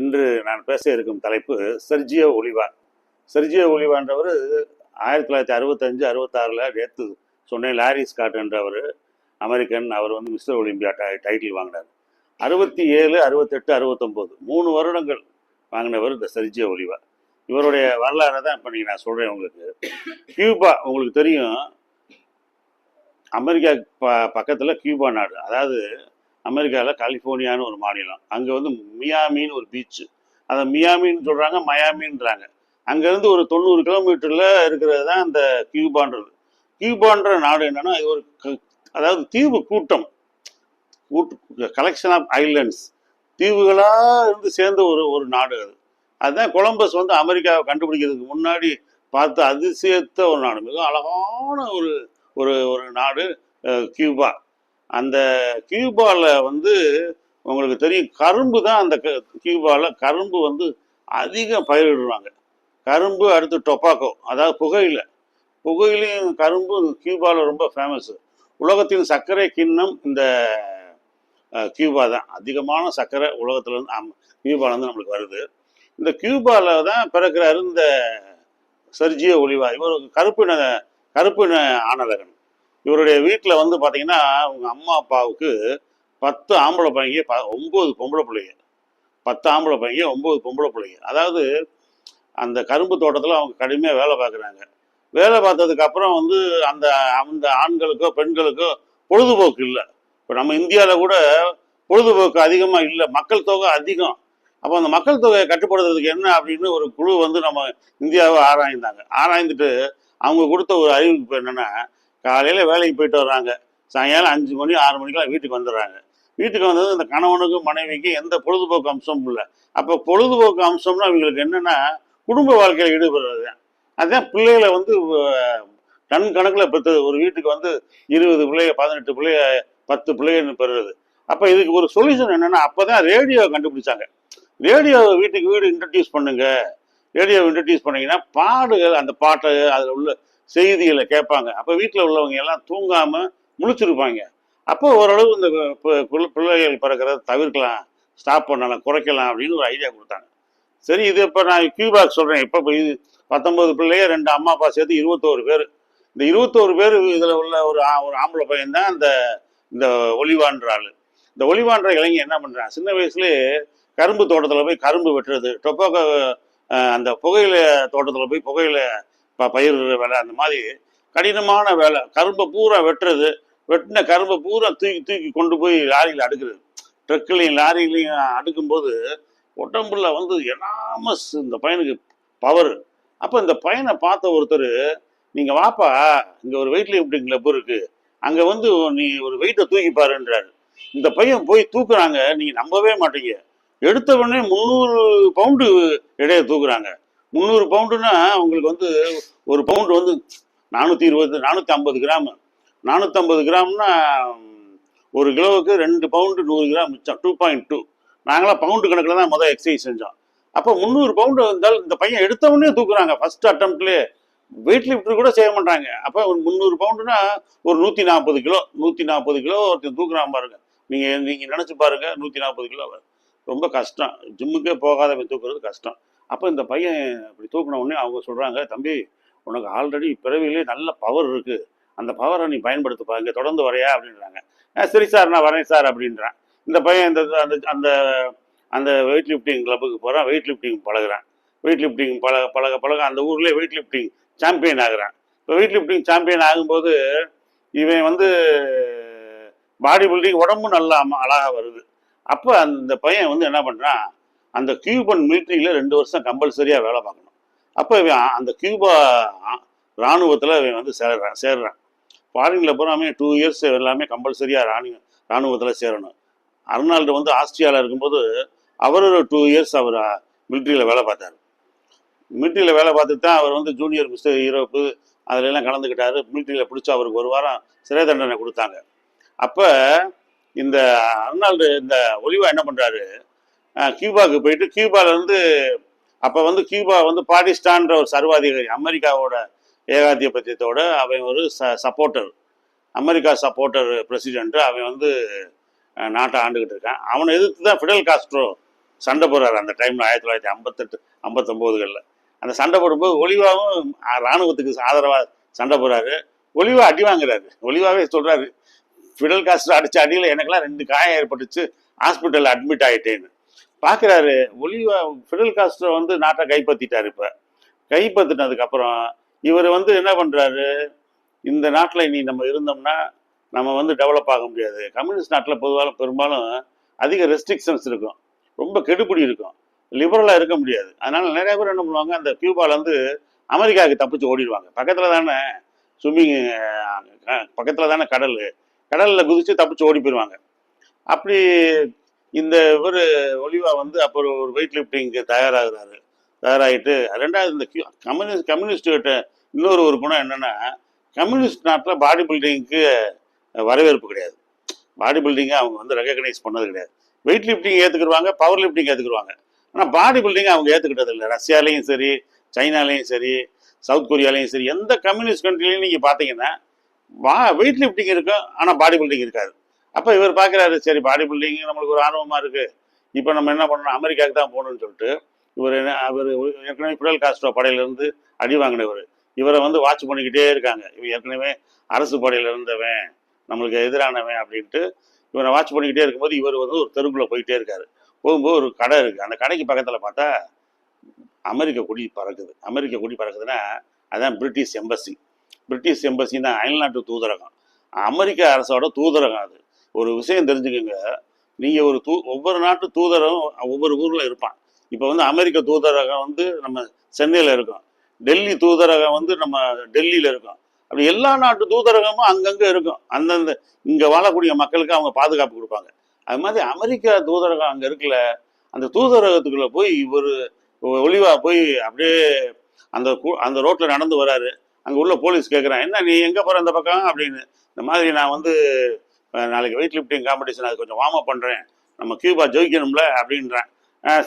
இன்று நான் பேச இருக்கும் தலைப்பு செர்ஜியோ ஒலிவா. செர்ஜியோ ஒலிவான்றவர் ஆயிரத்தி தொள்ளாயிரத்தி அறுபத்தஞ்சு அறுபத்தாறில் நேற்று சொன்னேன் லாரி ஸ்காட் என்றவர் அமெரிக்கன் அவர் வந்து மிஸ்டர் ஒலிம்பியா டை டைட்டில் வாங்கினார். அறுபத்தி ஏழு அறுபத்தெட்டு அறுபத்தொம்போது மூணு வருடங்கள் வாங்கினவர் இந்த செர்ஜியோ ஒலிவா. இவருடைய வரலாறை தான் இப்போ நீங்கள் நான் சொல்கிறேன் உங்களுக்கு. கியூபா உங்களுக்கு தெரியும் அமெரிக்கா ப பக்கத்தில் கியூபா நாடு. அதாவது அமெரிக்காவில் கலிஃபோர்னியான்னு ஒரு மாநிலம். அங்கே வந்து மியாமின்னு ஒரு பீச்சு அதை மியாமின்னு சொல்கிறாங்க மயாமின்றாங்க. அங்கேருந்து ஒரு தொண்ணூறு கிலோமீட்டரில் இருக்கிறது தான் அந்த கியூபான்றது. கியூபான்ற நாடு என்னென்னா இது ஒரு க- அதாவது தீவு கூட்டம். கூட்டு கலெக்ஷன் ஆஃப் ஐலண்ட்ஸ் தீவுகளாக இருந்து சேர்ந்த ஒரு ஒரு நாடு அது. அதுதான் கொலம்பஸ் வந்து அமெரிக்காவை கண்டுபிடிக்கிறதுக்கு முன்னாடி பார்த்து அதிசயத்த ஒரு நாடு. மிக அழகான ஒரு ஒரு ஒரு நாடு கியூபா. அந்த கியூபாவில் வந்து உங்களுக்கு தெரியும் கரும்பு தான் அந்த கியூபாவில் கரும்பு வந்து அதிகம் பயிரிடுவாங்க. கரும்பு அடுத்து டொபாக்கோ அதாவது புகையில். புகையிலையும் கரும்பு கியூபாவில் ரொம்ப ஃபேமஸ் உலகத்தின் சர்க்கரை கிண்ணம் இந்த கியூபா தான். அதிகமான சர்க்கரை உலகத்துலேருந்து ஆம் கியூபாலேருந்து நம்மளுக்கு வருது. இந்த கியூபாவில் தான் பிறக்கிறாரு இந்த சர்ஜியோ ஒளிவா இவர் கருப்பின கருப்பின ஆனதகன் இவருடைய வீட்டில் வந்து பார்த்தீங்கன்னா அவங்க அம்மா அப்பாவுக்கு பத்து ஆம்பளை பையங்க ப ஒம்பது பொம்பளை பிள்ளைங்க. பத்து ஆம்பளை பையங்க ஒம்பது பொம்பளை பிள்ளைங்க. அதாவது அந்த கரும்பு தோட்டத்தில் அவங்க கடுமையாக வேலை பார்க்குறாங்க வேலை பார்த்ததுக்கு அப்புறம் வந்து அந்த அந்த ஆண்களுக்கோ பெண்களுக்கோ பொழுதுபோக்கு இல்லை. இப்போ நம்ம இந்தியாவில் கூட பொழுதுபோக்கு அதிகமாக இல்லை. மக்கள் தொகை அதிகம். அப்போ அந்த மக்கள் தொகையை கட்டுப்படுத்துறதுக்கு என்ன அப்படின்னு ஒரு குழு வந்து நம்ம இந்தியாவை ஆராய்ந்தாங்க. ஆராய்ந்துட்டு அவங்க கொடுத்த ஒரு அறிவிப்பு என்னென்னா காலையில் வேலைக்கு போயிட்டு வர்றாங்க. சாயங்காலம் அஞ்சு மணி ஆறு மணிக்கெல்லாம் வீட்டுக்கு வந்துடுறாங்க. வீட்டுக்கு வந்தது இந்த கணவனுக்கும் மனைவிக்கும் எந்த பொழுதுபோக்கு அம்சமும் இல்லை. அப்போ பொழுதுபோக்கு அம்சம்னா அவங்களுக்கு என்னென்னா குடும்ப வாழ்க்கையில் ஈடுபடுறது தான். அதுதான் பிள்ளைகளை வந்து டன் கணக்கில் பெற்றது. ஒரு வீட்டுக்கு வந்து இருபது பிள்ளைய பதினெட்டு பிள்ளைய பத்து பிள்ளைன்னு பெறுறது. அப்போ இதுக்கு ஒரு சொல்யூஷன் என்னென்னா அப்போ தான் ரேடியோ கண்டுபிடிச்சாங்க. ரேடியோ வீட்டுக்கு வீடு இன்ட்ரடியூஸ் பண்ணுங்க. ரேடியோ இன்ட்ரடியூஸ் பண்ணிங்கன்னா பாடுகள் அந்த பாட்டு அதில் உள்ள செய்திகளை கேட்பாங்க. அப்போ வீட்டில் உள்ளவங்க எல்லாம் தூங்காமல் முழிச்சிருப்பாங்க. அப்போ ஓரளவு இந்த பிள்ளைகள் பிறக்கிறத தவிர்க்கலாம் ஸ்டாப் பண்ணலாம் குறைக்கலாம் அப்படின்னு ஒரு ஐடியா கொடுத்தாங்க. சரி இது இப்போ நான் கியூபாக் சொல்கிறேன் இப்போ இப்போ இது பத்தொம்பது பிள்ளைய ரெண்டு அம்மா அப்பா சேர்த்து இருபத்தோரு பேர். இந்த இருபத்தோரு பேர் இதில் உள்ள ஒரு ஆ- ஒரு ஆம்பளை பையன் தான் இந்த இந்த ஒளிவான்ற ஆள். இந்த ஒளிவான்ற இளைஞன் என்ன பண்ணுறான் சின்ன வயசுலேயே கரும்பு தோட்டத்தில் போய் கரும்பு வெட்டுறது டொப்பாக்கோ அந்த புகையில தோட்டத்தில் போய் புகையில ப பயிர் வேலை அந்த மாதிரி கடினமான வேலை. கரும்பை பூரா வெட்டுறது வெட்டின கரும்பை பூரா தூக்கி தூக்கி கொண்டு போய் லாரியில் அடுக்கிறது. ட்ரக்குலையும் லாரிலையும் அடுக்கும்போது உடம்புல வந்து எனாமஸ் இந்த பையனுக்கு பவர் அப்போ இந்த பையனை பார்த்த ஒருத்தர் நீங்கள் வாப்பா இங்கே ஒரு வெயிட் லிஃப்டிங் கிளப் இருக்கு. அங்கே வந்து நீ ஒரு வெயிட்டை தூக்கி பாருன்றாரு. இந்த பையன் போய் தூக்குறாங்க நீங்கள் நம்பவே மாட்டீங்க. எடுத்த உடனே முந்நூறு பவுண்டு இடையை தூக்குறாங்க. முந்நூறு பவுண்டுன்னா உங்களுக்கு வந்து ஒரு பவுண்டு வந்து நானூற்றி இருபது நானூற்றி ஐம்பது கிராம். நானூற்றம்பது கிராம்னா ஒரு கிலோவுக்கு ரெண்டு பவுண்டு நூறு கிராம் மிச்சம் டூ பாயிண்ட் டூ நாங்களாம் பவுண்டு கணக்கில் தான் முதல் எக்ஸசைஸ் செஞ்சோம். அப்போ முந்நூறு பவுண்டு இருந்தாலும் இந்த பையன் எடுத்தவொடனே தூக்குறாங்க. ஃபஸ்ட் அட்டம்ப்ட்லேயே வெயிட் லிஃப்ட் கூட செய்ய மாட்டாங்க. அப்போ ஒரு முந்நூறு பவுண்டுனா ஒரு நூற்றி நாற்பது கிலோ நூற்றி நாற்பது கிலோ ஒருத்தர் தூக்குறான் பாருங்க. நீங்கள் நீங்கள் நினச்சி பாருங்கள் நூற்றி நாற்பது கிலோ ரொம்ப கஷ்டம். ஜிம்முக்கே போகாதவன் தூக்குறது கஷ்டம். அப்போ இந்த பையன் இப்படி தூக்குன உடனே அவங்க சொல்கிறாங்க தம்பி உனக்கு ஆல்ரெடி பிறவிலே நல்ல பவர் இருக்குது அந்த பவரை நீ பயன்படுத்து பாருங்க தொடர்ந்து வரையா? அப்படின்றாங்க. சரி சார் நான் வரேன் சார் அப்படின்றான். இந்த பையன் இந்த அந்த அந்த அந்த வெயிட் லிஃப்டிங் கிளப்புக்கு போகிறான் வெயிட் லிஃப்டிங் பழகுறான். வெயிட் லிஃப்டிங் பழக பழக பழக அந்த ஊர்லேயே வெயிட் லிஃப்டிங் சாம்பியன் ஆகுறான். இப்போ வெயிட் லிஃப்டிங் சாம்பியன் ஆகும்போது இவன் வந்து பாடி பில்டிங் உடம்பும் நல்லா அழகாக வருது. அப்போ அந்த பையன் வந்து என்ன பண்ணுறான் அந்த கியூபன் மிலிட்ரியில் ரெண்டு வருஷம் கம்பல்சரியாக வேலை பார்க்கணும். அப்போ இவன் அந்த கியூபா இராணுவத்தில் இவன் வந்து சேர்றான். சேர்றான் ஃபாரினில் போகிறாமே டூ இயர்ஸ் எல்லாமே கம்பல்சரியாக ராணுவ இராணுவத்தில் சேரணும். அர்னால்டு வந்து ஆஸ்திரியாவில் இருக்கும்போது அவர் ஒரு டூ இயர்ஸ் அவர் மிலிட்ரியில் வேலை பார்த்தாரு. மிலிட்ரியில் வேலை பார்த்துட்டு தான் அவர் வந்து ஜூனியர் மிஸ்டர் யூரோப்பு அதிலெல்லாம் கலந்துக்கிட்டாரு. மிலிட்ரியில் பிடிச்சி அவருக்கு ஒரு வாரம் சிறை தண்டனை கொடுத்தாங்க. அப்போ இந்த அர்னால்டு இந்த ஒலிவா என்ன பண்ணுறாரு கியூபாவுக்கு போயிட்டு கியூபாவிலேருந்து அப்போ வந்து கியூபா வந்து பாகிஸ்தான்ற ஒரு சர்வாதிகாரி அமெரிக்காவோட ஏகாதிபத்தியத்தோட அவன் ஒரு ச சப்போர்ட்டர். அமெரிக்கா சப்போர்ட்டர் பிரசிடென்ட்டு அவன் வந்து நாட்டை ஆண்டுகிட்டு இருக்கான். அவனை எதிர்த்து தான் ஃபிடல் காஸ்ட்ரோ சண்டை போடுறாரு அந்த டைமில் ஆயிரத்தி தொள்ளாயிரத்தி ஐம்பத்தெட்டு ஐம்பத்தொம்போதுகளில். அந்த சண்டை போடும்போது ஒளிவாவும் இராணுவத்துக்கு ராணுவத்துக்கு சண்டை போடுறாரு. ஒளிவா அடி வாங்குறாரு. ஒளிவாவே சொல்கிறாரு ஃபிடல் காஸ்ட்ரோ அடிச்ச அடியில் எனக்கெல்லாம் ரெண்டு காயம் ஏற்பட்டுச்சு. ஹாஸ்பிட்டலில் அட்மிட் ஆயிட்டேன்னு. பார்க்குறாரு ஒலிவா ஃபிடல் காஸ்ட்ரோ வந்து நாட்டை கைப்பற்றிட்டார் இப்போ. கைப்பற்றினதுக்கப்புறம் இவர் வந்து என்ன பண்ணுறாரு இந்த நாட்டில் இனி நம்ம இருந்தோம்னா நம்ம வந்து டெவலப் ஆக முடியாது. கம்யூனிஸ்ட் நாட்டில் பொதுவாக பெரும்பாலும் அதிக ரெஸ்ட்ரிக்ஷன்ஸ் இருக்கும். ரொம்ப கெடுபிடி இருக்கும். லிபரலாக இருக்க முடியாது. அதனால் நிறைய பேர் என்ன பண்ணுவாங்க அந்த கியூபாவிலேருந்து வந்து அமெரிக்காவுக்கு தப்பிச்சு ஓடிடுவாங்க. பக்கத்தில் தானே ஸ்விம்மிங் பக்கத்தில் தானே கடல். கடலில் குதித்து தப்பிச்சு ஓடி போயிடுவாங்க. அப்படி இந்த இவர் ஒலிவா வந்து அப்புறம் ஒரு வெயிட் லிஃப்டிங்க்கு தயாராகிறாரு. தயாராகிட்டு ரெண்டாவது இந்த கம்யூனிஸ்ட் கம்யூனிஸ்ட் கிட்ட இன்னொரு ஒரு குணம் என்னென்னா கம்யூனிஸ்ட் நாட்டில் பாடி பில்டிங்க்கு வரவேற்பு கிடையாது. பாடி பில்டிங்கை அவங்க வந்து ரெக்கக்னைஸ் பண்ணது கிடையாது. வெயிட் லிஃப்டிங் ஏற்றுக்குருவாங்க பவர் லிஃப்டிங் ஏற்றுக்குருவாங்க ஆனால் பாடி பில்டிங்கை அவங்க ஏற்றுக்கிட்டது இல்லை. ரஷ்யாலையும் சரி சைனாலையும் சரி சவுத் கொரியாலையும் சரி எந்த கம்யூனிஸ்ட் கண்ட்ரிலையும் நீங்கள் பார்த்தீங்கன்னா வா வெயிட் லிஃப்டிங் இருக்கும் ஆனால் பாடி பில்டிங் இருக்காது. அப்போ இவர் பார்க்குறாரு சரி பாடி பில்டிங் நம்மளுக்கு ஒரு ஆர்வமாக இருக்குது இப்போ நம்ம என்ன பண்ணணும்? அமெரிக்காவுக்கு தான் போகணும்னு சொல்லிட்டு இவர் என்ன அவர் ஏற்கனவே பிடல் காஸ்ட்ரோ படையிலேருந்து அடி வாங்கினவர். இவரை வந்து வாட்ச் பண்ணிக்கிட்டே இருக்காங்க. இவர் ஏற்கனவே அரசு படையில் இருந்தவன் நம்மளுக்கு எதிரானவன் அப்படின்ட்டு இவரை வாட்ச் பண்ணிக்கிட்டே இருக்கும்போது இவர் வந்து ஒரு தெருக்குள்ளே போயிட்டே இருக்காரு. போகும்போது ஒரு கடை இருக்குது அந்த கடைக்கு பக்கத்தில் பார்த்தா அமெரிக்க கொடி பறக்குது. அமெரிக்க கொடி பறக்குதுன்னா அதான் பிரிட்டிஷ் எம்பசி. பிரிட்டிஷ் எம்பசின்னா அயல்நாட்டு தூதரகம். அமெரிக்க அரசோட தூதரகம் அது. ஒரு விஷயம் தெரிஞ்சுக்கோங்க. நீங்கள் ஒரு தூ ஒவ்வொரு நாட்டு தூதரும் ஒவ்வொரு ஊரில் இருப்பான். இப்போ வந்து அமெரிக்க தூதரகம் வந்து நம்ம சென்னையில் இருக்கும். டெல்லி தூதரகம் வந்து நம்ம டெல்லியில் இருக்கும். அப்படி எல்லா நாட்டு தூதரகமும் அங்கங்கே இருக்கும். அந்தந்த இங்கே வாழக்கூடிய மக்களுக்கு அவங்க பாதுகாப்பு கொடுப்பாங்க. அது மாதிரி அமெரிக்கா தூதரகம் அங்கே இருக்குல்ல அந்த தூதரகத்துக்குள்ளே போய் இவர் ஒளிவா போய் அப்படியே அந்த அந்த ரோட்டில் நடந்து வராரு. அங்கே உள்ள போலீஸ் கேட்குறான் என்ன நீ எங்கே போகிற அந்த பக்கம்? அப்படின்னு. இந்த மாதிரி நான் வந்து நாளைக்கு வெயிட் லிஃப்டிங் காம்படிஷன் அது கொஞ்சம் வார்ம் அப் பண்ணுறேன் நம்ம கியூபா ஜெயிக்கணும்ல அப்படின்றேன்.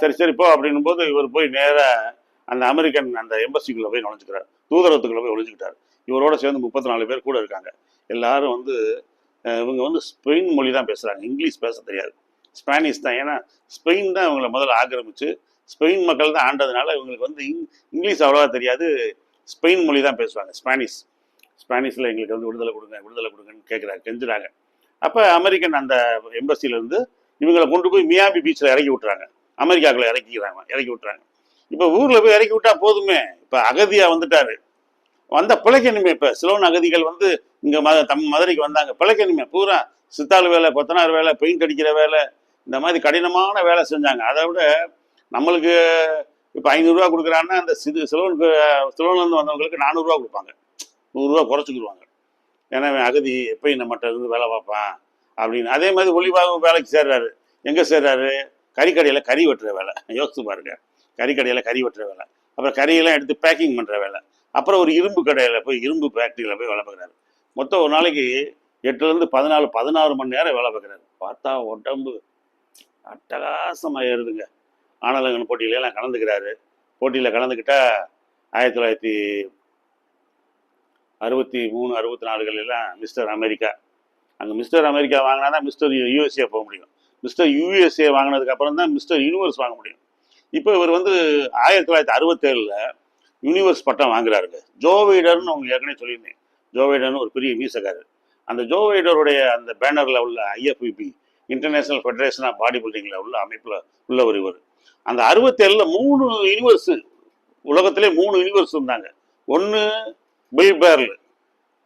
சரி சரி போ அப்படின்னும் போது இவர் போய் நேராக அந்த அமெரிக்கன் அந்த எம்பசிக்குள்ளே போய் நுழைஞ்சுக்கிறார். தூதரகத்துக்குள்ளே போய் ஒழிஞ்சுக்கிட்டார் இவரோட சேர்ந்து முப்பத்தி நாலு பேர் கூட இருக்காங்க. எல்லாரும் வந்து இவங்க வந்து ஸ்பெயின் மொழி தான் பேசுகிறாங்க இங்கிலீஷ் பேச தெரியாது. ஸ்பானிஷ் தான். ஏன்னா ஸ்பெயின் தான் இவங்களை முதல்ல ஆக்கிரமிச்சு ஸ்பெயின் மக்கள் தான் ஆண்டதுனால இவங்களுக்கு வந்து இங் இங்கிலீஷ் அவ்வளோவா தெரியாது. ஸ்பெயின் மொழி தான் பேசுவாங்க. ஸ்பானிஷ் ஸ்பானிஷில் எங்களுக்கு வந்து விடுதலை கொடுங்க விடுதலை கொடுங்கன்னு கேட்குறாங்க கெஞ்சுறாங்க. அப்போ அமெரிக்கன் அந்த எம்பசிலேருந்து இவங்களை கொண்டு போய் மியாபி பீச்சில் இறக்கி விட்டுறாங்க. அமெரிக்காக்குள்ள இறக்கிக்கிறாங்க இறக்கி விட்டுறாங்க. இப்போ ஊரில் போய் இறக்கி விட்டா போதுமே. இப்போ அகதியாக வந்துட்டாரு. வந்த பிழைக்கணுமே இப்போ சிலோன் அகதிகள் வந்து இங்கே மத தம் மதுரைக்கு வந்தாங்க. பிழைக்கணுமே பூரா சித்தாள் வேலை கொத்தனார் வேலை பெயிண்ட் அடிக்கிற வேலை இந்த மாதிரி கடினமான வேலை செஞ்சாங்க. அதை விட நம்மளுக்கு இப்போ ஐநூறுரூவா கொடுக்குறாங்கன்னா அந்த சிறு சிலோனுக்கு சிலோன்லேருந்து வந்தவங்களுக்கு நானூறுரூவா கொடுப்பாங்க. நூறுரூவா குறைச்சிக்கிடுவாங்க ஏன்னா அகதி எப்பயும் நம்மகிட்ட இருந்து வேலை பார்ப்பான். அப்படின்னு. அதே மாதிரி ஒளிவாகவும் வேலைக்கு சேர்றாரு. எங்கே சேர்றாரு? கறிக்கடையில் கறி வெட்டுற வேலை. யோசித்து பாருங்க. கறிக்கடையில் கறி வெட்டுற வேலை. அப்புறம் கறியெல்லாம் எடுத்து பேக்கிங் பண்ணுற வேலை. அப்புறம் ஒரு இரும்பு கடையில் போய் இரும்பு ஃபேக்ட்ரியில் போய் வேலை பார்க்குறாரு. மொத்தம் ஒரு நாளைக்கு எட்டுலேருந்து பதினாலு பதினாறு மணி நேரம் வேலை பார்க்குறாரு. பார்த்தா உடம்பு அட்டகாசமாக ஏறுதுங்க ஆனலங்கன் போட்டியில எல்லாம் கலந்துக்கிறாரு. போட்டியில் கலந்துக்கிட்டால் ஆயிரத்தி தொள்ளாயிரத்தி அறுபத்தி மூணு அறுபத்தி நாலுகள் எல்லாம் மிஸ்டர் அமெரிக்கா அங்கே மிஸ்டர் அமெரிக்கா வாங்கினா தான் மிஸ்டர் யூஎஸ்ஏ போக முடியும். மிஸ்டர் யூஎஸ்ஏ வாங்கினதுக்கு அப்புறம் தான் மிஸ்டர் யூனிவர்ஸ் வாங்க முடியும். இப்போ இவர் வந்து ஆயிரத்தி தொள்ளாயிரத்தி அறுபத்தேழில் யூனிவர்ஸ் பட்டம் வாங்குறாருங்க. ஜோவைடர்னு அவங்க ஏற்கனவே சொல்லியிருந்தேன். ஜோவைடர்னு ஒரு பெரிய மீசக்காரர். அந்த ஜோவைடருடைய அந்த பேனரில் உள்ள IFBB international federation of body பில்டிங்கில் உள்ள அமைப்பில் உள்ளவர் இவர். அந்த அறுபத்தேழில் மூணு யூனிவர்ஸ் உலகத்திலே மூணு யூனிவர்ஸ் இருந்தாங்க. ஒன்று பில் பேர்ல்.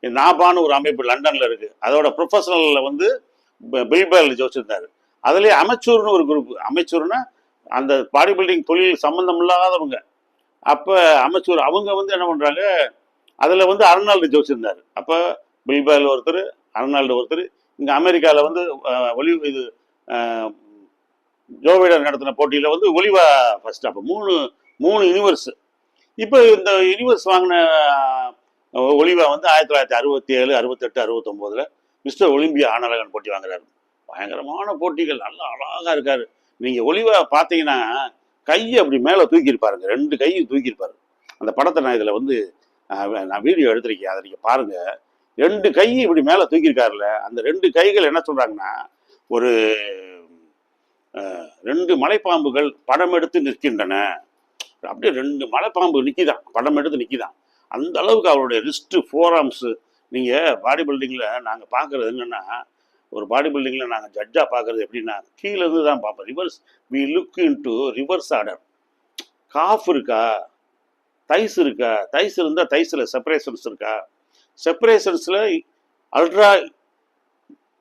நாபான்னு ஒரு அமைப்பு லண்டனில் இருக்குது அதோட ப்ரொஃபஷனலில் வந்து ப- பில் பேர்ல் அதுலேயே அமைச்சூர்னு ஒரு குரூப் அமைச்சூர்னா அந்த பாடி பில்டிங் தொழில் சம்மந்தம் இல்லாதவங்க. அப்போ அமைச்சூர் அவங்க வந்து என்ன பண்ணுறாங்க அதில் வந்து அர்னால்டு ஜோசிச்சிருந்தாரு. அப்போ பில் ஒருத்தர் அர்னால்டு ஒருத்தர் இங்கே அமெரிக்காவில் வந்து ஒலி இது ஜோவிடர் நடத்தின போட்டியில் வந்து ஒலிவா ஃபர்ஸ்ட் அப்போ மூணு மூணு யூனிவர்ஸ் இப்போ இந்த யூனிவர்ஸ் வாங்கின ஒலிவா வந்து ஆயிரத்தி தொள்ளாயிரத்தி அறுபத்தி ஏழு அறுபத்தெட்டு அறுபத்தொம்போதில் மிஸ்டர் ஒலிம்பியா ஆனழகன் போட்டி வாங்குறாரு. பயங்கரமான போட்டிகள் நல்லா அழகாக இருக்கார். நீங்கள் ஒலிவா பார்த்தீங்கன்னா கையை அப்படி மேலே தூக்கியிருப்பாருங்க ரெண்டு கையும் தூக்கியிருப்பாரு அந்த படத்தை நான் இதில் வந்து நான் வீடியோ எடுத்திருக்கேன். அதை நீங்கள் பாருங்கள் ரெண்டு கை இப்படி மேலே தூக்கியிருக்காருல்ல. அந்த ரெண்டு கைகள் என்ன சொல்கிறாங்கன்னா ஒரு ரெண்டு மலைப்பாம்புகள் படம் எடுத்து நிற்கின்றன. அப்படியே ரெண்டு மலைப்பாம்பு நிற்கிதான் படம் எடுத்து நிற்கிதான் அந்த அளவுக்கு அவருடைய ரிஸ்ட்டு ஃபோராம்ஸு நீங்கள் பாடி பில்டிங்கில் நாங்கள் பார்க்குறது என்னென்னா ஒரு பாடி பில்டிங்கில் நாங்கள் ஜட்ஜாக பார்க்குறது எப்படின்னா கீழே இருந்து தான் பார்ப்போம் reverse we look into reverse order calf இருக்கா? தைஸ் இருக்கா? தைஸ் இருந்தால் தைஸில் செப்பரேஷன்ஸ் இருக்கா? செப்பரேஷன்ஸில் அல்ட்ரா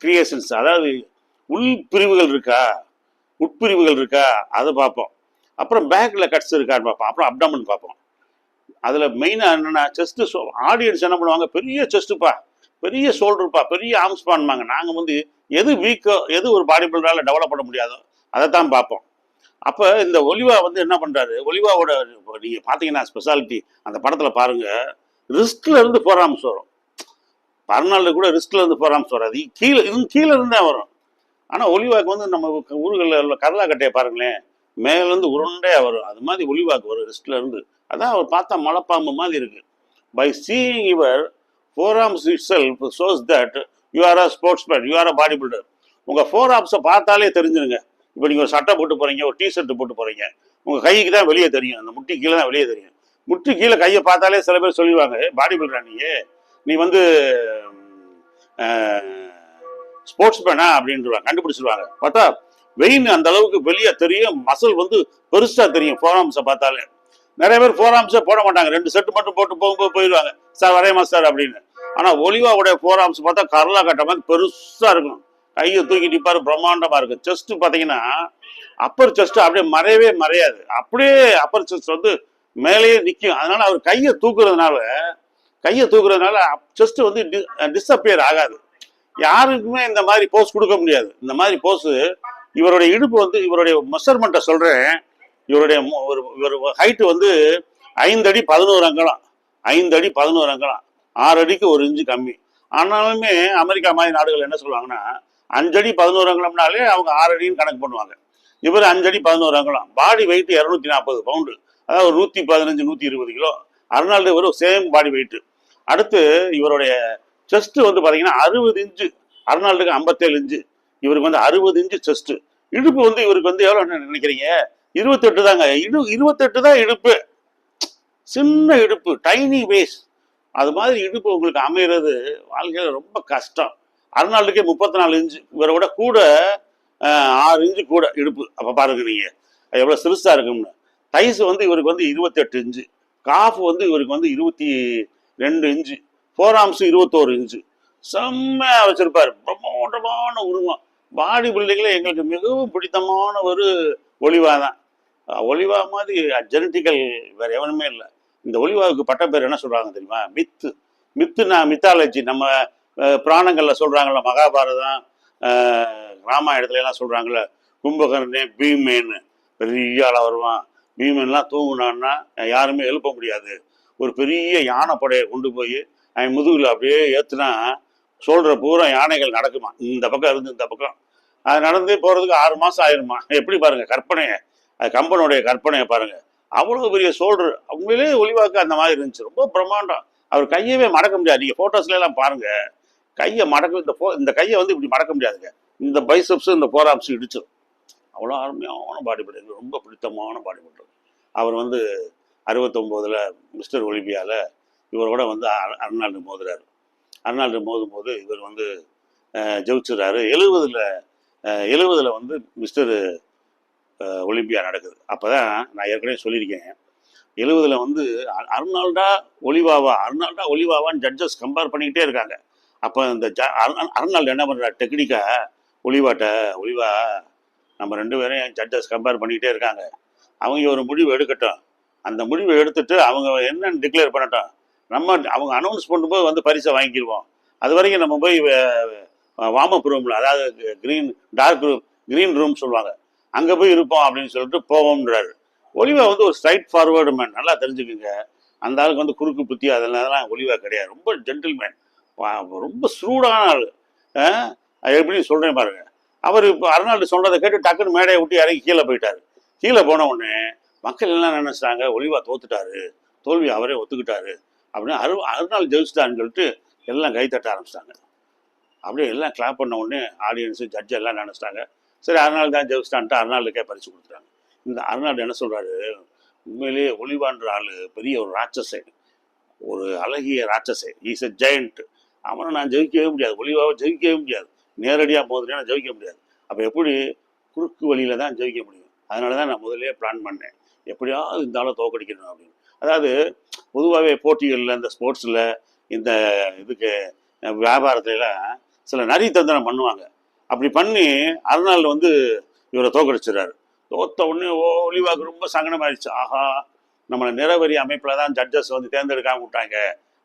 கிரியேஷன்ஸ் அதாவது உள் பிரிவுகள் இருக்கா? உட்பிரிவுகள் இருக்கா? அதை பார்ப்போம் அப்புறம் பேக்கில் கட்ஸ் இருக்கான்னு பார்ப்போம் அப்புறம் அப்டாமன் பார்ப்போம் அதில் மெயினாக என்னென்னா செஸ்ட்டு ஆடியன்ஸ் என்ன பண்ணுவாங்க? பெரிய செஸ்ட்டுப்பா பெரிய ஷோல்டர்ப்பா பெரிய ஆம்ஸ்பான்பாங்க நாங்கள் வந்து எது வீக்கோ எது ஒரு பாடி பில்டரால் டெவலப் பண்ண முடியாதோ அதை தான் பார்ப்போம். அப்போ இந்த ஒலிவா வந்து என்ன பண்ணுறாரு ஒலிவாவோட நீங்கள் பார்த்தீங்கன்னா ஸ்பெஷாலிட்டி அந்த படத்தில் பாருங்கள் ரிஸ்கில் இருந்து ஃபோர் வரும். பர்னாலில் கூட ரிஸ்கில் இருந்து ஃபோர் வராது. கீழே இது கீழே இருந்து தான் வரும். ஆனால் ஒலிவாக்கு வந்து நம்ம ஊர்களில் உள்ள கரலாக்கட்டையை பாருங்களேன். மேலேருந்து உருண்டையாக வரும் அது மாதிரி ஒளிவாக்கு வரும் ரிஸ்ட்லேருந்து இருந்து. அதான் அவர் பார்த்தா மலைப்பாம்பு மாதிரி இருக்கு. By seeing your forearms itself shows that you are a sportsman you are a body builder உங்கள் ஃபோர் ஆர்ம்ஸை பார்த்தாலே தெரிஞ்சிருங்க. இப்போ நீங்கள் ஒரு சட்டை போட்டு போகிறீங்க ஒரு டிஷர்ட் போட்டு போகிறீங்க உங்கள் கைக்கு தான் வெளியே தெரியும். அந்த முட்டி கீழே தான் வெளியே தெரியும். முட்டி கீழே கையை பார்த்தாலே சில பேர் சொல்லிடுவாங்க பாடி பில்டரா நீ நீ வந்து ஸ்போர்ட்ஸ் மேனா அப்படின்றாங்க கண்டுபிடிச்சிருவாங்க. பார்த்தா வெயின் அந்த அளவுக்கு வெளியே தெரியும் மசில் வந்து பெருசா தெரியும் ஃபோராம்ஸை பார்த்தாலே. நிறைய பேர் ஃபோராம்ஸே போட மாட்டாங்க. ரெண்டு செட்டு மட்டும் போட்டு போகும்போது போயிடுவாங்க. சார் வரையமா சார் அப்படின்னு. ஆனா ஒலிவாவுடைய ஃபோராம்ஸ் பார்த்தா கரலா கட்ட மாதிரி பெருசா இருக்கும் கையை தூக்கி நிப்பாரு பிரம்மாண்டமா இருக்கு. செஸ்ட் பாத்தீங்கன்னா அப்பர் செஸ்ட் அப்படியே மறையவே மறையாது. அப்படியே அப்பர் செஸ்ட் வந்து மேலேயே நிற்கும் அதனால அவர் கையை தூக்குறதுனால கையை தூக்குறதுனால செஸ்ட் வந்து டிஸ்அப்பியர் ஆகாது. யாருக்குமே இந்த மாதிரி போஸ் கொடுக்க முடியாது. இந்த மாதிரி போஸ் இவருடைய இடுப்பு வந்து இவருடைய மெஷர்மெண்ட்டை சொல்கிறேன் இவருடைய மு- ஒரு இவர் ஹைட்டு வந்து ஐந்து அடி பதினோரு அங்கலாம். ஐந்து அடி பதினோரு அங்கலாம். ஆறு அடிக்கு ஒரு இன்ச்சு கம்மி. ஆனாலுமே அமெரிக்கா மாதிரி நாடுகள் என்ன சொல்லுவாங்கன்னா அஞ்சடி பதினோரு அங்கலம்னாலே அவங்க ஆறு அடின்னு கணக்கு பண்ணுவாங்க. இவர் அஞ்சடி பதினோரு அங்கலம். பாடி வெயிட் இரநூத்தி நாற்பது பவுண்டு அதாவது ஒரு நூற்றி பதினஞ்சு நூற்றி இருபது கிலோ. அர்னால்டு ஒரு சேம் பாடி வெயிட்டு அடுத்து இவருடைய செஸ்ட் வந்து பார்த்தீங்கன்னா அறுபது இன்ச்சு. அர்னால்டுக்கு ஐம்பத்தேழு இன்ச்சு. இவருக்கு வந்து அறுபது இன்ச்சு செஸ்ட் இடுப்பு வந்து இவருக்கு வந்து எவ்வளோ நினைக்கிறீங்க? இருபத்தெட்டு தாங்க. இடு இருபத்தெட்டு தான் இடுப்பு. சின்ன இடுப்பு டைனி வேஸ் அது மாதிரி இடுப்பு உங்களுக்கு அமைகிறது வாழ்க்கையில் ரொம்ப கஷ்டம். அருணாளுக்கே முப்பத்தி நாலு இன்ச்சு. இவரை விட கூட ஆறு இன்ச்சு கூட இடுப்பு. அப்போ பாருங்க நீங்கள் எவ்வளோ சிறுசாக இருக்கும்னு. தைஸ் வந்து இவருக்கு வந்து இருபத்தெட்டு இன்ச்சு. காஃப் வந்து இவருக்கு வந்து இருபத்தி ரெண்டு இன்ச்சு. ஃபோர் ஆர்ம்ஸ் இருபத்தோரு இன்ச்சு. செம்மையாக வச்சிருப்பாரு. பிரம்மாண்டமான உருவம். பாடி பில்டிங்கில் எங்களுக்கு மிகவும் பிடித்தமான ஒரு ஒளிவா தான் ஒளிவா மாதிரி ஜெனட்டிக்கல் வேறு எவனுமே இல்லை. இந்த ஒளிவாவுக்கு பட்ட பேர் என்ன சொல்கிறாங்க தெரியுமா? மித்து. மித்துனா மித்தாலஜி நம்ம பிராணங்களில் புராணங்கள்ல மகாபாரதம் அஹ், ராமாயணத்துல எல்லாம் சொல்றாங்கல்ல கும்பகர்ணே பீமேன்னு. பெரிய ஆளாக வருவான். பீமன்லாம் தூங்குனான்னா யாருமே எழுப்ப முடியாது. ஒரு பெரிய யானைப்படையை கொண்டு போய் அவன் முதுகில் அப்படியே ஏற்றுனா சொல்கிற பூரா யானைகள் நடக்குமா? இந்த பக்கம் இருந்து இந்த பக்கம். அது நடந்து போகிறதுக்கு ஆறு மாதம் ஆயிருமா? எப்படி பாருங்க கற்பனையை. அது கம்பனுடைய கற்பனையை பாருங்கள் அவ்வளோ பெரிய சோல்டர் அவங்களே ஒளிவாக்கு அந்த மாதிரி இருந்துச்சு. ரொம்ப பிரம்மாண்டம். அவர் கையவே மடக்க முடியாது. நீங்கள் போட்டோஸ்ல எல்லாம் பாருங்க. கையை மடக்க இந்த ஃபோ இந்த கையை வந்து இப்படி மடக்க முடியாதுங்க. இந்த பைசப்ஸு இந்த போராப்ஸ் இடிச்சிடும் அவ்வளோ அருமையான பாடி பில்டர் ரொம்ப பிடித்தமான பாடி பில்டர் அவர் வந்து அறுபத்தொம்போதுல மிஸ்டர் ஒலிம்பியாவில் இவரோட வந்து அர- அர்னால்டு மோதுறாரு அர்னால்டு மோதும் போது இவர் வந்து அஹ், எழுபதில் எழுபதுல வந்து மிஸ்டர் ஒலிம்பியா நடக்குது. அப்பதான் நான் ஏற்கனவே சொல்லியிருக்கேன். எழுபதில் வந்து அர்னால்டா ஒலிவாவா? அர்னால்டா ஒலிவாவான்னு ஜட்ஜஸ் கம்பேர் பண்ணிக்கிட்டே இருக்காங்க. அப்போ இந்த ஜ- அர்னால்டு என்ன பண்ணுறா டெக்னிக்காக ஒலிவாட்ட ஒலிவா நம்ம ரெண்டு பேரையும் ஜட்ஜஸ் கம்பேர் பண்ணிக்கிட்டே இருக்காங்க. அவங்க ஒரு முடிவு எடுக்கட்டும். அந்த முடிவை எடுத்துட்டு அவங்க என்னன்னு டிக்ளேர் பண்ணட்டும். நம்ம அவங்க அனௌன்ஸ் பண்ணும்போது வந்து பரிசை வாங்கிடுவோம் அது வரைக்கும் நம்ம போய் வார்ம் ரூமில் அதாவது green dark room green room சொல்லுவாங்க. அங்கே போய் இருப்போம் அப்படின்னு சொல்லிட்டு போவோம்ன்றாரு. ஒலிவா வந்து ஒரு ஸ்ட்ரைட் ஃபார்வேர்டு மேன் நல்லா தெரிஞ்சுக்குங்க. அந்த ஆளுக்கு வந்து குறுக்கு புத்தி அதெல்லாம் ஒலிவா கிடையாது. ரொம்ப ஜென்டில்மேன் ரொம்ப ஸ்ரூடான ஆள். எப்படின்னு சொல்கிறேன் எப்படி பாருங்க. அவர் இப்போ அருணாள் சொன்னதை கேட்டு டக்குன்னு மேடையை விட்டு இறங்கி கீழே போயிட்டார். கீழே போன உடனே மக்கள் எல்லாம் நினைச்சிட்டாங்க ஒளிவா தோத்துட்டாரு. தோல்வி அவரே ஒத்துக்கிட்டாரு. அப்படின்னு அரு அருணாள் ஜெயிச்சிட்டான்னு சொல்லிட்டு எல்லாம் கை தட்ட ஆரம்பிச்சிட்டாங்க. அப்படியே எல்லாம் கிளாப் பண்ண உடனே ஆடியன்ஸு ஜட்ஜ் எல்லாம் நினச்சிட்டாங்க. சரி அர்னால்டு தான் ஜெயிச்சிட்டான்ட்டு அருணாளுக்கே பரிசு கொடுத்துட்டாங்க. இந்த அருணாள் என்ன சொல்கிறாரு உண்மையிலேயே ஒளிவான்ற ஆள் பெரிய ஒரு ராட்சசை ஒரு அழகிய ராட்சசை இஸ் எ ஜெயண்ட் அவனை நான் ஜெயிக்கவே முடியாது. ஒளிவாவை ஜெயிக்கவே முடியாது. நேரடியாக மோதினா நான் ஜெயிக்க முடியாது. அப்போ எப்படி குறுக்கு வழியில தான் ஜெயிக்க முடியும்? அதனால தான் நான் முதலே பிளான் பண்ணேன். எப்படியாவது இந்த ஆளை தோக்கடிக்கணும் அப்படின்னு. அதாவது பொதுவாகவே போட்டிகளில் இந்த ஸ்போர்ட்ஸில் இந்த இதுக்கு வியாபாரத்துலலாம் சில நரி தந்திரம் பண்ணுவாங்க. அப்படி பண்ணி அருணாள் வந்து இவரை தோக்கடிச்சிடறாரு தோத்த உடனே ஓ ஒளிவாக்கு ரொம்ப சங்கடமாயிடுச்சு ஆஹா நம்மளை நிறவரி அமைப்பில் தான் ஜட்ஜஸ் வந்து தேர்ந்தெடுக்காம விட்டாங்க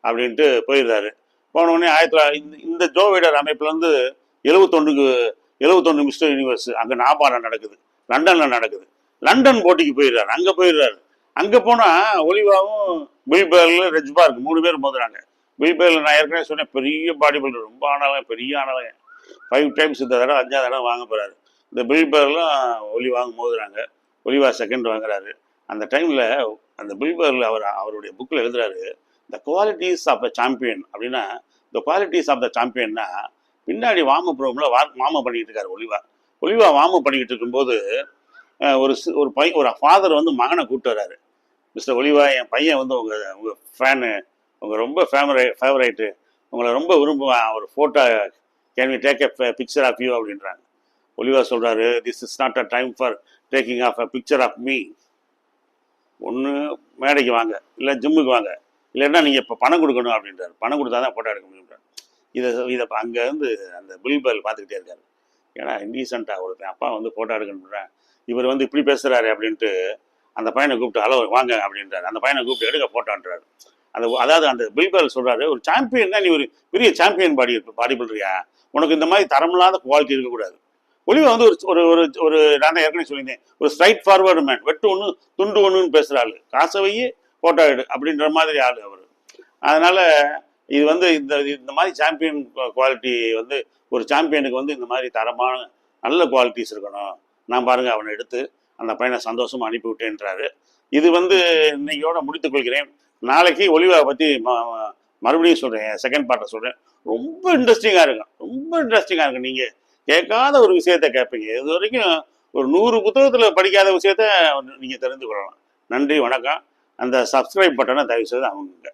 அப்படின்ட்டு போயிடுறாரு. போன உடனே ஆயிரத்தி தொள்ளாயிரத்தி இந்த- இந்த ஜோ வைடர் அமைப்புலேருந்து எழுபத்தொன்றுக்கு எழுபத்தொன்று மிஸ்டர் யூனிவர்ஸ் அங்கே நாபாரம் நடக்குது. லண்டனில் நடக்குது. லண்டன் போட்டிக்கு போயிடுறாரு. அங்கே போயிடுறாரு. அங்கே போனால் ஒலிவாவும் பில்பேர்ல இருக்கு மூணு பேர் மோதுறாங்க. பில்பேர்ல நான் ஏற்கனவே சொன்னேன் பெரிய பாடி பில்டர் ரொம்ப ஆனாலும் பெரிய ஆனாலும் ஃபைவ் டைம்ஸ் இந்த தடவை அஞ்சாவது தடவை வாங்க போறாரு. இந்த பில்பேர்லாம் ஒலிவாங்க மோதுறாங்க. ஒலிவா செகண்ட் வாங்குறாரு. அந்த டைம்ல அந்த பில்பேர்ல அவர் அவருடைய புக்கில் எழுதுறாரு the qualities of the champion அப்படின்னா த குவாலிட்டிஸ் ஆஃப் த சாம்பியன்னா பின்னாடி வாம ப்ரோம்ல வா வாம பண்ணிட்டு இருக்காரு ஒலிவா. ஒலிவா வாம பண்ணிக்கிட்டு இருக்கும்போது ஒரு ஒரு பை ஒரு ஃபாதர் வந்து மகனை கூப்பிட்டு வர்றாரு. மிஸ்டர் ஒலிவா என் பையன் வந்து உங்கள் உங்கள் ஃபேனு உங்கள் ரொம்ப ஃபேமரை ஃபேவரைட்டு உங்களை ரொம்ப விரும்புவான். ஒரு photo can we take a picture of you அப்படின்றாங்க. ஒலிவா சொல்கிறாரு this is not a time for taking of a picture of me ஒன்று மேடைக்கு வாங்க. இல்லை ஜிம்முக்கு வாங்க. இல்லைன்னா நீங்கள் இப்போ பணம் கொடுக்கணும் அப்படின்றாரு. பணம் கொடுத்தா தான் ஃபோட்டோ எடுக்க முடியும்ன்றார் இதை இதை அங்கேருந்து அந்த பில் பல் பார்த்துக்கிட்டே இருக்காரு. ஏன்னா இன்டீசெண்டாக ஒருத்தன் அப்பா வந்து ஃபோட்டோ எடுக்கணுன்றேன் இவர் வந்து இப்படி பேசுகிறாரு அப்படின்ட்டு அந்த பையனை கூப்பிட்டு ஹலோ வாங்க அப்படின்றாரு. அந்த பையனை கூப்பிட்டு எடுக்க போட்டான்றாரு. அந்த அதாவது அந்த பில்பேல் சொல்கிறாரு ஒரு சாம்பியன் தான் நீ ஒரு பெரிய சாம்பியன் பாடி பாடி பண்ணுறியா உனக்கு இந்த மாதிரி தரமில்லாத குவாலிட்டி இருக்கக்கூடாது. ஒளிவா வந்து ஒரு ஒரு ஒரு ஒரு நான் தான் ஏற்கனவே சொல்லியிருந்தேன். ஒரு ஸ்ட்ரைட் ஃபார்வர்டு மேன் வெட்டு ஒன்று துண்டு ஒன்றுன்னு பேசுகிற ஆள். காசவையே ஃபோட்டோ எடு அப்படின்ற மாதிரி ஆள் அவர். அதனால் இது வந்து இந்த இந்த மாதிரி சாம்பியன் குவாலிட்டி வந்து ஒரு சாம்பியனுக்கு வந்து இந்த மாதிரி தரமான நல்ல குவாலிட்டிஸ் இருக்கணும். நான் பாருங்கள் அவனை எடுத்து அந்த பையனை சந்தோஷமா அனுப்பிவிட்டேன்றாரு. இது வந்து இன்னையோட முடித்துக் கொள்கிறேன். நாளைக்கு ஒளிவா பற்றி மறுபடியும் சொல்கிறேன் செகண்ட் பார்ட்டை சொல்கிறேன் ரொம்ப இன்ட்ரெஸ்டிங்காக இருக்கும் ரொம்ப இன்ட்ரெஸ்டிங்காக இருக்கும் நீங்கள் கேட்காத ஒரு விஷயத்த கேட்பீங்க. இது வரைக்கும் ஒரு நூறு புத்தகத்தில் படிக்காத விஷயத்த நீங்கள் தெரிந்து கொள்ளலாம். நன்றி வணக்கம். அந்த சப்ஸ்கிரைப் பட்டனை தயவு செய்து அவங்க